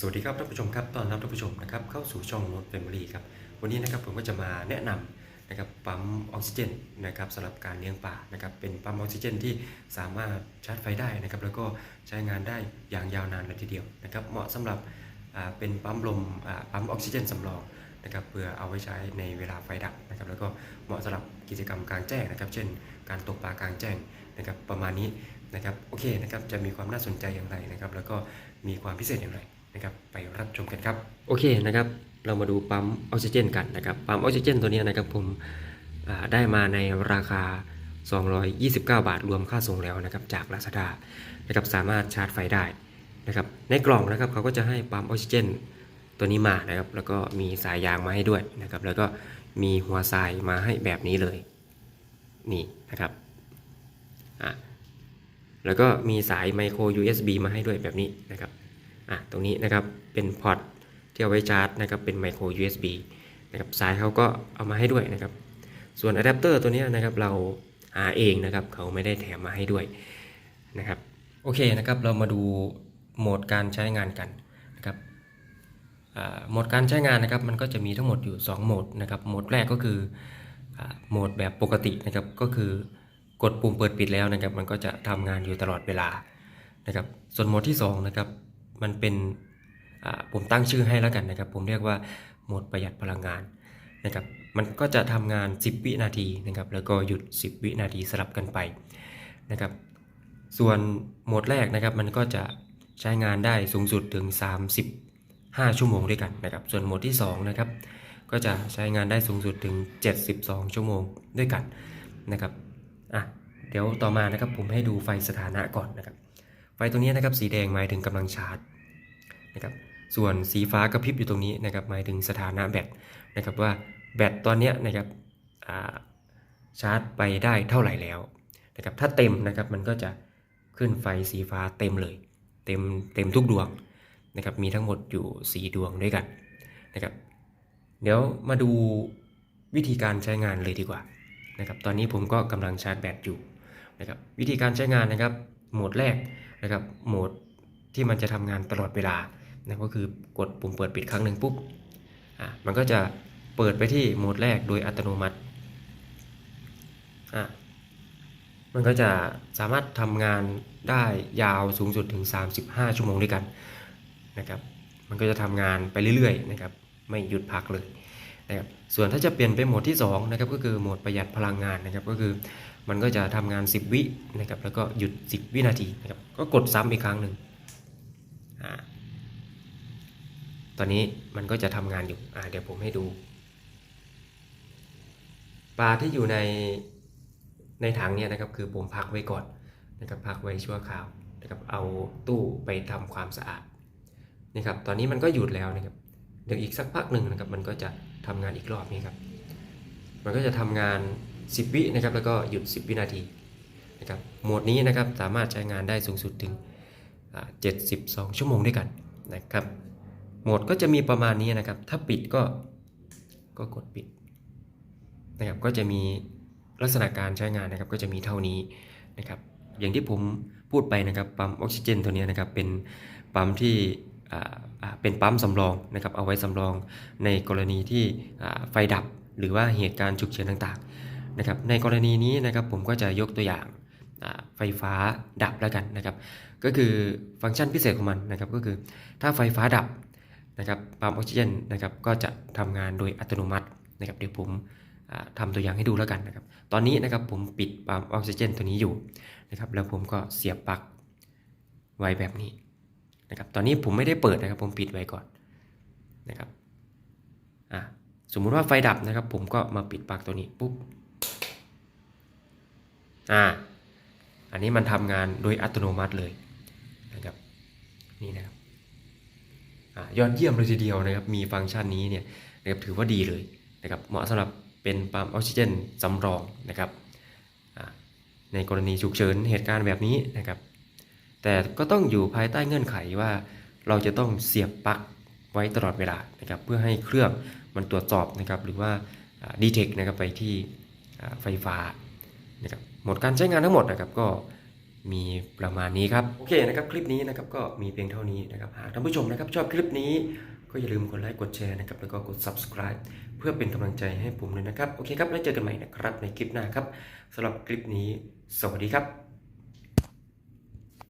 สวัสดีครับท่านผู้ชมครับตอนรับท่านผู้ชมนะครับเข้าสู่ช่องโน้ตเฟมิลี่ครับวันนี้นะครับผมก็จะมาแนะนำนะครับปั๊มออกซิเจนนะครับสำหรับการเลี้ยงปลานะครับเป็นปั๊มออกซิเจนที่สามารถชาร์จไฟได้นะครับแล้วก็ใช้งานได้อย่างยาวนานเลยทีเดียวนะครับเหมาะสำหรับเป็นปั๊มลมปั๊มออกซิเจนสำรองนะครับเพื่อเอาไว้ใช้ในเวลาไฟดับนะครับแล้วก็เหมาะสำหรับกิจกรรมกลางแจ้งนะครับ เช่น การตกปลากลางแจ้งนะครับประมาณนี้นะครับโอเคนะครับจะมีความน่าสนใจอย่างไรนะครับแล้วก็มีความพิเศษอย่างไร นะครับไปรับชมกันครับโอเคนะครับเรามาดูปั๊มออกซิเจนกันนะครับปั๊มออกซิเจนตัวนี้นะครับผมได้มาในราคา 229 บาทรวมค่าส่งแล้วนะครับจาก Lazada นะครับสามารถชาร์จไฟได้นะครับในกล่องนะครับเขาก็จะให้ปั๊มออกซิเจนตัวนี้มานะครับแล้วก็มีสายยางมาให้ด้วยนะครับแล้วก็มีหัวทรายมาให้แบบนี้เลยนี่นะครับอะแล้วก็มีสายไมโคร USB มาให้ด้วยแบบนี้นะครับ อะตรงนี้นะครับเป็นพอร์ตที่เอาไว้ชาร์จนะครับเป็นไมโคร USB นะครับสายเขาก็เอามาให้ด้วยนะครับ ส่วนอะแดปเตอร์ตัวนี้นะครับเราหาเองนะครับเขาไม่ได้แถมมาให้ด้วยนะครับโอเคนะครับเรามาดูโหมดการใช้งานกันนะครับโหมดการใช้งานนะครับมันก็จะมีทั้งหมดอยู่ 2 โหมดนะครับโหมดแรกก็คือโหมดแบบปกตินะครับก็คือกดปุ่มเปิดปิดแล้วนะครับมันก็จะทำงานอยู่ตลอดเวลานะครับส่วนโหมดที่2นะครับ มันเป็นผมตั้งชื่อให้แล้วกันนะครับ ผมเรียกว่าโหมดประหยัดพลังงานนะครับ มันก็จะทำงาน 10 วินาทีนะครับ แล้วก็หยุด 10 วินาทีสลับกันไปนะครับ ส่วนโหมดแรกนะครับ มันก็จะใช้งานได้สูงสุดถึง 35 ชั่วโมงด้วยกันนะครับ ส่วนโหมดที่2นะครับ ก็จะใช้งานได้สูงสุดถึง 72 ชั่วโมงด้วยกันนะครับ อะ เดี๋ยวต่อมานะครับผมให้ดูไฟสถานะก่อนนะครับ ไฟตัวนี้นะครับสีแดงหมายถึงกำลังชาร์จนะครับส่วนสีฟ้ากระพริบอยู่ตรงนี้นะครับหมายถึงสถานะแบตนะครับว่าแบตตอนนี้นะครับาชาร์จไปได้เท่าไหร่แล้วนะครับถ้าเต็มนะครับมันก็จะขึ้นไฟสีฟ้าเต็มเลย เต็มเต็มทุกดวงนะครับมีทั้งหมดอยู่ 4 ดวงด้วยกันนะครับเดี๋ยวมาดูวิธีการใช้งานเลยดีกว่านะครับตอนนี้ผมก็กำลังชาร์จแบตอยู่นะครับวิธีการใช้งานนะครับโหมดแรก นะครับโหมดที่มันจะทำงานตลอดเวลานะก็คือกดปุ่มเปิดปิดครั้งหนึ่งปุ๊บอะมันก็จะเปิดไปที่โหมดแรกโดยอัตโนมัติอะมันก็จะสามารถทำงานได้ยาวสูงสุดถึง 35 ชั่วโมงด้วยกันนะครับ มันก็จะทำงานไปเรื่อยๆนะครับ ไม่หยุดพักเลยนะครับส่วนถ้าจะเปลี่ยนไปโหมดที่2นะครับก็คือโหมดประหยัดพลังงานนะครับ ก็คือ มันก็จะทำงาน 10 วินะครับแล้วก็หยุด 10 วินาทีนะครับก็กดซ้ำอีกครั้งหนึ่งอ่าตอนนี้มันก็จะทำงานอยู่อ่าเดี๋ยวผมให้ดู ปลาที่อยู่ในในถังเนี่ยนะครับคือผมพักไว้ก่อนนะครับพักไว้ชั่วคราวนะครับเอาตู้ไปทำความสะอาดนี่ครับตอนนี้มันก็หยุดแล้วนะครับเดี๋ยวอีกสักพักหนึ่งนะครับมันก็จะทำงานอีกรอบนี้ครับมันก็จะทำงาน 10 วินะครับแล้วก็หยุด 10 วินาทีนะครับโหมดนี้นะครับสามารถใช้งานได้สูงสุดถึง 72 ชั่วโมงด้วยกันนะครับโหมดก็จะมีประมาณนี้นะครับถ้าปิดก็ก็กดปิดนะครับก็จะมีลักษณะการใช้งานนะครับก็จะมีเท่านี้นะครับอย่างที่ผมพูดไปนะครับปั๊มออกซิเจนตัวนี้นะครับเป็นปั๊มที่เป็นปั๊มสำรองนะครับเอาไว้สำรองในกรณีที่ไฟดับหรือว่าเหตุการณ์ฉุกเฉินต่างๆ นะครับในกรณีนี้นะครับผมก็จะยกตัวอย่างไฟฟ้าดับแล้วกันนะครับ ก็คือฟังก์ชันพิเศษของมันนะครับก็คือถ้าไฟฟ้าดับนะครับปั๊มออกซิเจนนะครับก็จะทำงานโดยอัตโนมัตินะครับเดี๋ยวผมอ่าทำตัวอย่างให้ดูแล้วกันนะครับ ตอนนี้นะครับผมปิดปั๊มออกซิเจนตัวนี้อยู่นะครับแล้วผมก็เสียบปลั๊กไว้แบบนี้นะครับตอนนี้ผมไม่ได้เปิดนะครับผมปิดไว้ก่อนนะครับสมมุติว่าไฟดับนะครับ ผมก็มาปิดปลั๊กตัวนี้ปุ๊บ อ่าอันนี้มันทำงานโดยอัตโนมัติเลยนะครับนี่นะครับอ่ายอดเยี่ยมเลยทีเดียวนะครับมีฟังก์ชันนี้เนี่ยนะครับถือว่าดีเลยนะครับเหมาะสำหรับเป็นปั๊มออกซิเจนสำรองนะครับอ่าในกรณีฉุกเฉินเหตุการณ์แบบนี้นะครับ แต่ก็ต้องอยู่ภายใต้เงื่อนไขว่า เราจะต้องเสียบปลั๊กไว้ตลอดเวลานะครับเพื่อให้เครื่องมันตรวจสอบนะครับหรือว่าดีเทคนะครับไปที่ไฟฟ้า นะครับหมดการใช้งานทั้งหมดนะครับก็มีประมาณนี้ครับโอเคนะครับคลิปนี้นะครับก็มีเพียงเท่านี้นะครับหากท่านผู้ชมนะครับชอบคลิปนี้ก็อย่าลืมกดไลค์กดแชร์นะครับแล้วก็กด subscribe เพื่อเป็นกำลังใจให้ผมเลยนะครับโอเคครับแล้วเจอกันใหม่นะครับในคลิปหน้าครับสำหรับคลิปนี้ สวัสดีครับ